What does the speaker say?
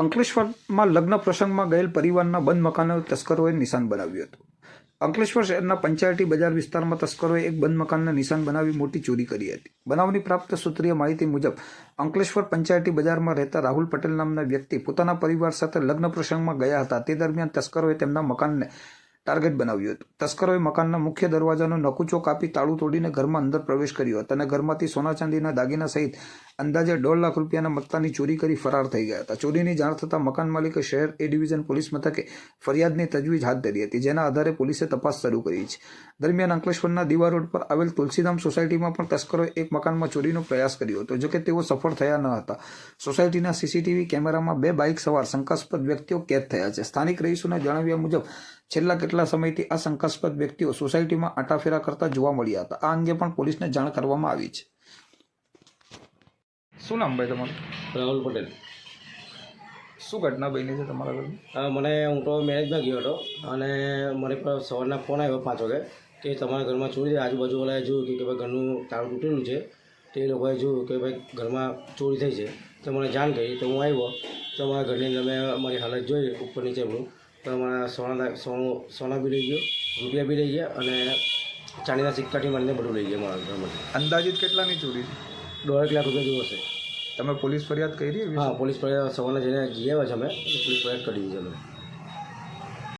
અંકલેશ્વરમાં લગ્ન પ્રસંગમાં ગયેલ પરિવારના બંધ મકાનો તસ્કરોએ નિશાન બનાવ્યું હતું. અંકલેશ્વર શહેરના પંચાયતી બજાર વિસ્તારમાં તસ્કરોએ એક બંધ મકાનને નિશાન બનાવી મોટી ચોરી કરી હતી. બનાવની પ્રાપ્ત સૂત્રીય માહિતી મુજબ, અંકલેશ્વર પંચાયતી બજારમાં રહેતા રાહુલ પટેલ નામના વ્યક્તિ પોતાના પરિવાર સાથે લગ્ન પ્રસંગમાં ગયા હતા. તે દરમિયાન તસ્કરોએ તેમના મકાનને ટાર્ગેટ બનાવ્યું હતું. તસ્કરોએ મકાનના મુખ્ય દરવાજાનો નકુચો કાપી તાળું તોડીને ઘરમાં અંદર પ્રવેશ કર્યો હતો અને ઘરમાંથી સોના ચાંદીના દાગીના સહિત અંદાજે દોઢ લાખ રૂપિયાના મત્તાની ચોરી કરી ફરાર થઈ ગયા હતા. ચોરીની જાણ થતાં મકાન માલિકે શહેર એ ડિવિઝન પોલીસ મથકે ફરિયાદની તજવીજ હાથ ધરી હતી, જેના આધારે પોલીસે તપાસ શરૂ કરી છે. દરમિયાન અંકલેશ્વરના દીવા રોડ પર આવેલ તુલસીધામ સોસાયટીમાં પણ તસ્કરોએ એક મકાનમાં ચોરીનો પ્રયાસ કર્યો હતો, જોકે તેઓ સફળ થયા ન હતા. સોસાયટીના સીસીટીવી કેમેરામાં બે બાઇક સવાર શંકાસ્પદ વ્યક્તિઓ કેદ થયા છે. સ્થાનિક રહીશોને જણાવ્યા મુજબ છેલ્લા કેટલા સમયથી આ શંકાસ્પદ વ્યક્તિઓ સોસાયટીમાં આટાફેરા કરતા જોવા મળ્યા હતા. આ અંગે પણ પોલીસને જાણ કરવામાં આવી છે. શું નામ ભાઈ તમારું? રાહુલ પટેલ. શું ઘટના બની છે તમારા ઘરમાં મને હું તો મેરેજમાં ગયો હતો અને મને પણ સવારના ફોન આવ્યો પાંચ વાગે કે તમારા ઘરમાં ચોરી થઈ આજુબાજુવાળાએ જોયું કે ભાઈ ઘરનું તાળું તૂટેલું છે. તે લોકોએ જોયું કે ભાઈ ઘરમાં ચોરી થઈ છે. તો મને જાણ કરી તો હું આવ્યો. તો મારા ઘરની અંદર મેં મારી હાલત જોઈ ઉપર નીચે બધું તો મારા સોના સોનું સોના બી લઈ ગયો રૂપિયા બી લઈ ગયા અને ચાંદીના સિક્કાથી મળીને બધું લઈ ગયા મારા ઘરમાંથી અંદાજિત કેટલાની ચોરી દોઢેક લાખ રૂપિયા જેવું હશે તમે પોલીસ ફરિયાદ કરી હા પોલીસ ફરિયાદ સવારના જઈને જઈ આવ્યા છે અમે પોલીસ ફરિયાદ કરી દીધી અમે